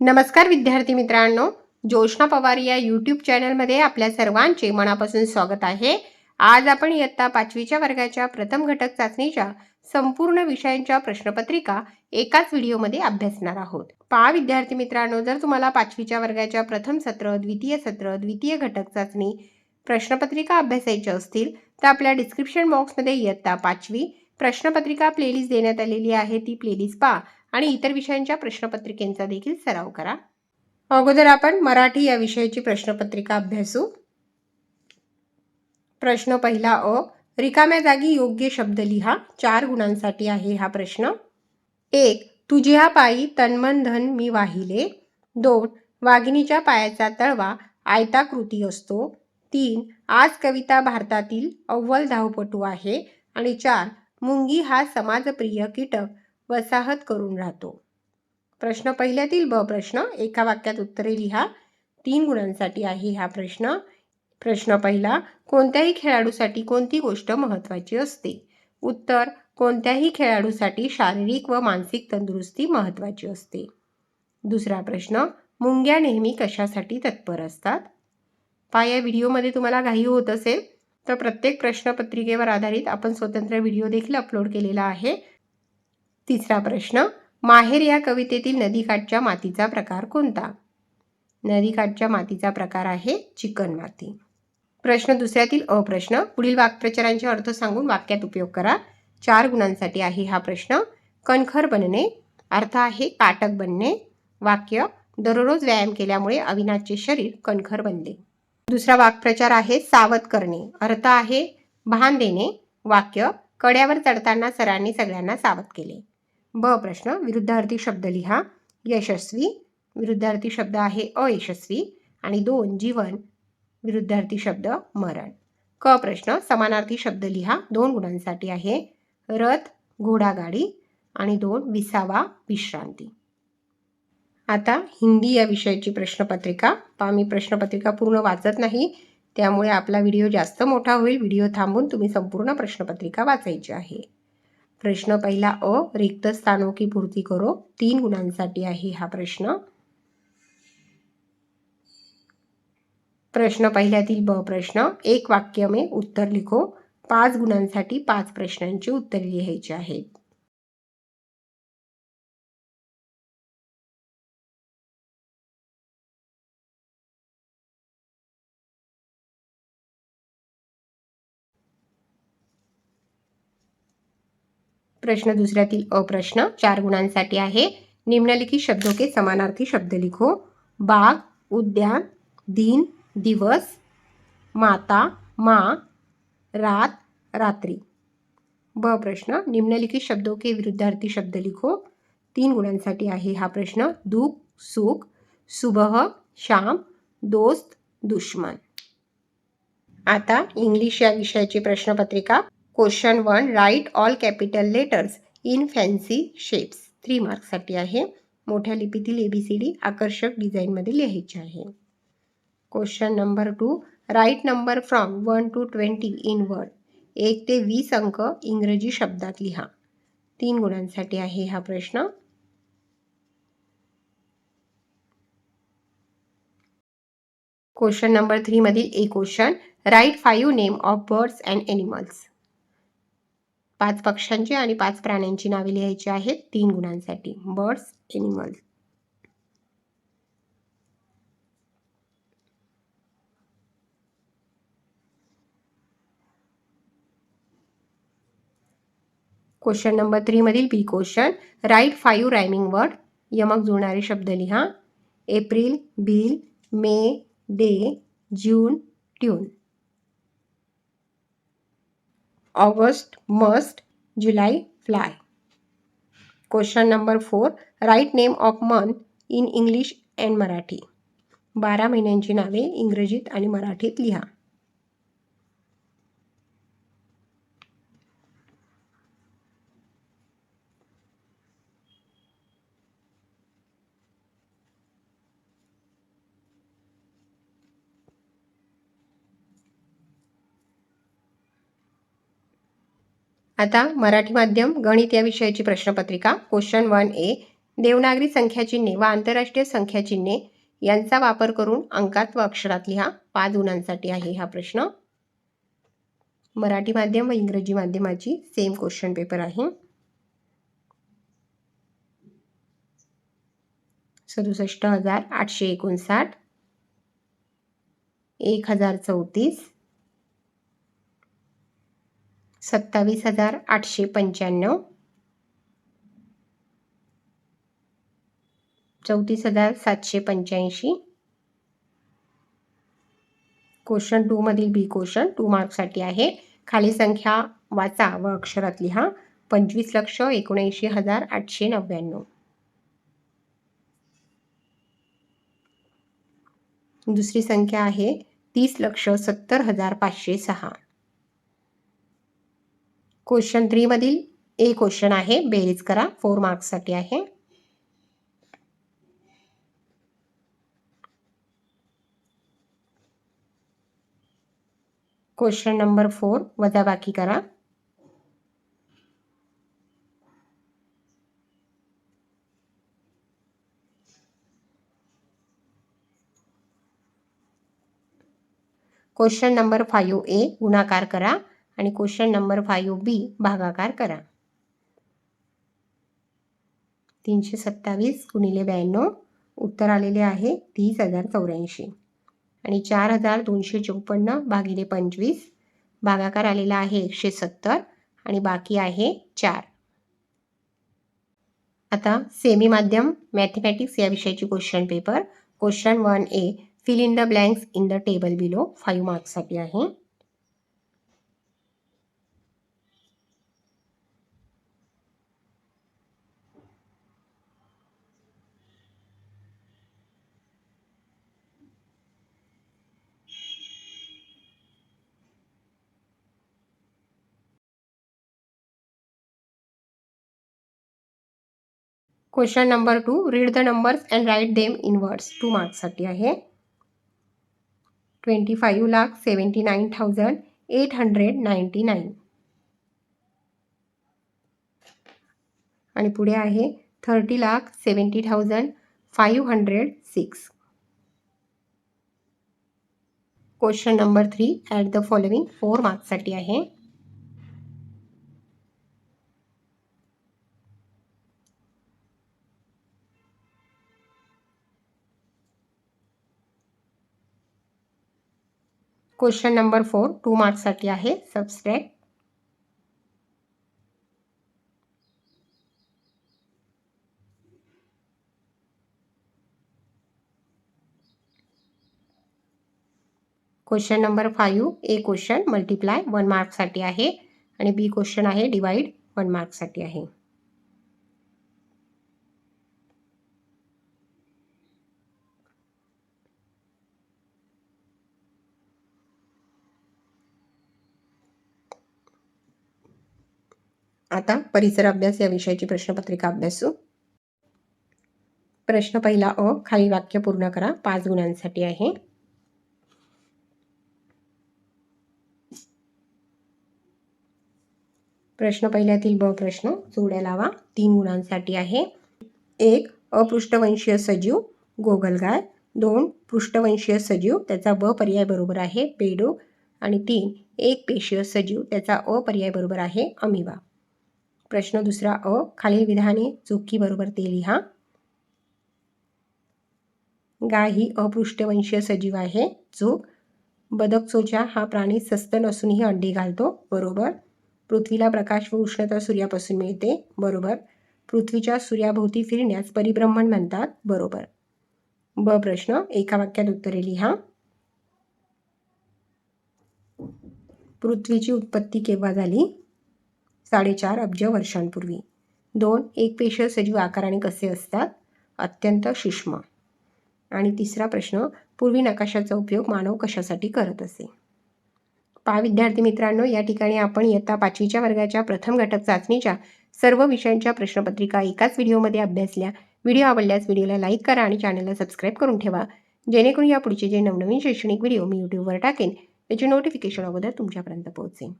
नमस्कार विद्यार्थी मित्रांनो जोशना पवार या यूट्यूब चॅनलमध्ये आपल्या सर्वांचे मनापासून स्वागत आहे. आज आपण इयत्ता पाचवीच्या वर्गाच्या प्रथम घटक चाचणीच्या संपूर्ण विषयांच्या प्रश्नपत्रिका एकाच व्हिडिओमध्ये अभ्यासणार आहोत. पहा विद्यार्थी मित्रांनो जर तुम्हाला पाचवीच्या वर्गाच्या प्रथम सत्र द्वितीय सत्र द्वितीय घटक चाचणी प्रश्नपत्रिका अभ्यासायच्या असतील तर आपल्या डिस्क्रिप्शन बॉक्समध्ये इयत्ता पाचवी प्रश्नपत्रिका प्लेलिस्ट देण्यात आलेली आहे. ती प्लेलिस्ट पहा. आणि इतर विषयांच्या प्रश्नपत्रिकेंचा देखील सराव करा. अगोदर आपण मराठी या विषयाची प्रश्नपत्रिका अभ्यासू. प्रश्न पहिला अ रिकाम्या जागी योग्य शब्द लिहा चार गुणांसाठी आहे हा प्रश्न. एक तुझ्या पायी तन्मन धन मी वाहिले. दोन वाघिणीच्या पायाचा तळवा आयताकृती असतो. तीन आज कविता भारतातील अव्वल धावपटू आहे. आणि चार मुंगी हा समाजप्रिय कीटक वसाहत करून राहतो. प्रश्न पहिल्यातील ब प्रश्न एका वाक्यात उत्तरे लिहा. तीन गुणांसाठी आहे हा प्रश्न. प्रश्न पहिला कोणत्याही खेळाडूसाठी कोणती गोष्ट महत्त्वाची असते? उत्तर कोणत्याही खेळाडूसाठी शारीरिक व मानसिक तंदुरुस्ती महत्त्वाची असते. दुसरा प्रश्न मुंग्या नेहमी कशासाठी तत्पर असतात? पा या व्हिडिओमध्ये तुम्हाला घाई होत असेल तर प्रत्येक प्रश्नपत्रिकेवर आधारित आपण स्वतंत्र व्हिडिओ देखील अपलोड केलेला आहे. तिसरा प्रश्न माहेर या कवितेतील नदीकाठच्या मातीचा प्रकार कोणता? नदीकाठच्या मातीचा प्रकार आहे चिकन माती. प्रश्न दुसऱ्यातील अप्रश्न पुढील वाक्प्रचारांचे अर्थ सांगून वाक्यात उपयोग करा. चार गुणांसाठी आहे हा प्रश्न. कणखर बनणे अर्थ आहे काटक बनणे. वाक्य दररोज व्यायाम केल्यामुळे अविनाशचे शरीर कणखर बनले दुसरा वाक्प्रचार आहे सावध करणे अर्थ आहे भान देणे. वाक्य कड्यावर चढताना सरांनी सगळ्यांना सावध केले. ब प्रश्न विरुद्धार्थी शब्द लिहा. यशस्वी विरुद्धार्थी शब्द आहे अयशस्वी. आणि दोन जीवन विरुद्धार्थी शब्द मरण. क प्रश्न समानार्थी शब्द लिहा. दोन गुणांसाठी आहे. रथ घोडागाडी. आणि दोन विसावा विश्रांती. आता हिंदी या विषयाची प्रश्नपत्रिका. पहा मी प्रश्नपत्रिका पूर्ण वाचत नाही. त्यामुळे आपला व्हिडिओ जास्त मोठा होईल. व्हिडिओ थांबून तुम्ही संपूर्ण प्रश्नपत्रिका वाचायची आहे. प्रश्न पहिला अ रिक्त स्थानों की पूर्ती करो. तीन गुणांसाठी आहे हा प्रश्न. प्रश्न पहिल्यातील ब प्रश्न. एक वाक्य में उत्तर लिखो. पाच गुणांसाठी पाच प्रश्नांची उत्तरे लिहायची आहेत. प्रश्न दुसऱ्यातील अप्रश्न चार गुणांसाठी आहे. निम्नलिखित शब्दों के समानार्थी शब्द लिखो. बाग उद्यान दिन दिवस माता माँ रात रात्री. ब प्रश्न. निम्नलिखित शब्दों के विरुद्धार्थी शब्द लिखो. तीन गुणांसाठी आहे हा प्रश्न. दुःख सुख सुबह शाम दोस्त दुश्मन. आता इंग्लिश या विषयाची प्रश्नपत्रिका question one write all capital letters in fancy shapes three मार्क्ससाठी आहे. मोठ्या लिपीतील ए बी सी डी आकर्षक डिझाईनमध्ये लिहायचे आहे. Question number two write number from one to twenty in word एक ते वीस अंक इंग्रजी शब्दात लिहा. तीन गुणांसाठी आहे हा प्रश्न. Question number थ्रीमधील A question write five name of birds and animals पाच पक्ष्यांची आणि पाच प्राण्यांची नावे लिहायची आहेत. तीन गुणांसाठी. Birds animals. Question number three मधील B question write five rhyming word यमक जुळणारे शब्द लिहा. April bill May day June tune August must July fly. Question number four write name of month in English and Marathi बारा महिन्यांची नावे इंग्रजीत आणि मराठीत लिहा. आता मराठी माध्यम गणित या विषयाची प्रश्नपत्रिका क्वेश्चन वन ए देवनागरी संख्याचिन्हे व आंतरराष्ट्रीय संख्याचिन्हे यांचा वापर करून अंकात व अक्षरात लिहा पाच गुणांसाठी आहे हा प्रश्न. मराठी माध्यम व इंग्रजी माध्यमाची सेम क्वेश्चन पेपर आहे. सदुसष्ट हजार आठशे एकोणसाठ एक हजार चौतीस सत्तावीस हजार आठशे पंच्याण्णव. चौतीस हजार सातशे पंच्याऐंशी. क्वेश्चन टू मधील बी क्वेश्चन टू मार्कसाठी आहे. खाली संख्या वाचा व अक्षरात लिहा. पंचवीस लक्ष एकोणऐंशी हजार आठशे नव्याण्णव. दुसरी संख्या आहे. तीस लक्ष सत्तर हजार पाचशे सहा. क्वेश्चन थ्री थ्रीमधील ए क्वेश्चन आहे. बेरीज करा. फोर मार्क्ससाठी आहे. क्वेश्चन नंबर फोर वजाबाकी करा. क्वेश्चन नंबर फाईव्ह ए गुणाकार करा. आणि क्वेश्चन नंबर फाईव्ह बी भागाकार करा. तीनशे सत्तावीस गुणिले ब्याण्णव उत्तर आलेले आहे तीस हजार चौऱ्याऐंशी. आणि चार हजार दोनशे चौपन्न भागिले पंचवीस भागाकार आलेला आहे एकशे सत्तर आणि बाकी आहे चार. आता सेमी माध्यम मॅथमॅटिक्स या विषयाची question paper question one A fill in the blanks in the table below five मार्क्ससाठी आहे. Question number two read the numbers and write them in words two मार्क्ससाठी आहे. Twenty five lakh seventy nine thousand eight hundred ninety nine आणि पुढे आहे thirty lakh seventy thousand five hundred six question number three add the following four मार्क्ससाठी आहे. Question number four two मार्क्ससाठी आहे. Subtract question number five A question multiply one मार्क्ससाठी आहे. आणि B question आहे divide one मार्क्ससाठी आहे. आता परिसर अभ्यास या विषयाची प्रश्नपत्रिका अभ्यासू. प्रश्न पहिला अ खाली वाक्य पूर्ण करा पाच गुणांसाठी आहे. प्रश्न पहिल्यातील ब प्रश्न जोड्या लावा तीन गुणांसाठी आहे. एक अपृष्ठवंशीय सजीव गोगलगाय. दोन पृष्ठवंशीय सजीव त्याचा ब पर्याय बरोबर आहे बेडो. आणि तीन एक पेशीय सजीव त्याचा अ पर्याय बरोबर आहे अमिवा. प्रश्न दुसरा अ खालील विधाने चुकी बरोबर ते लिहा. गाय ही अपृष्ठवंशीय सजीव आहे. चूक बदक चोचा हा प्राणी सस्त नसूनही अंडी घालतो. बरोबर. पृथ्वीला प्रकाश व उष्णता सूर्यापासून मिळते. बरोबर. पृथ्वीच्या सूर्याभोवती फिरण्यास परिभ्रमण म्हणतात. बरोबर. ब प्रश्न. एका वाक्यात उत्तरे लिहा. पृथ्वीची उत्पत्ती केव्हा झाली? साडेचार अब्ज वर्षांपूर्वी. दोन एक पेश सजीव आकाराने कसे असतात? अत्यंत सूक्ष्म. आणि तिसरा प्रश्न पूर्वी नकाशाचा उपयोग मानव कशासाठी करत असे? पा विद्यार्थी मित्रांनो या ठिकाणी आपण इयत्ता पाचवीच्या वर्गाच्या प्रथम घटक चाचणीच्या सर्व विषयांच्या प्रश्नपत्रिका एकाच व्हिडिओमध्ये अभ्यासल्या व्हिडिओ आवडल्यास व्हिडिओला लाईक करा आणि चॅनलला सबस्क्राईब करून ठेवा. जेणेकरून या पुढचे जे नवनवीन शैक्षणिक व्हिडिओ मी यूट्यूबवर टाकेन त्याचे नोटिफिकेशन अगोदर तुमच्यापर्यंत पोहोचेन.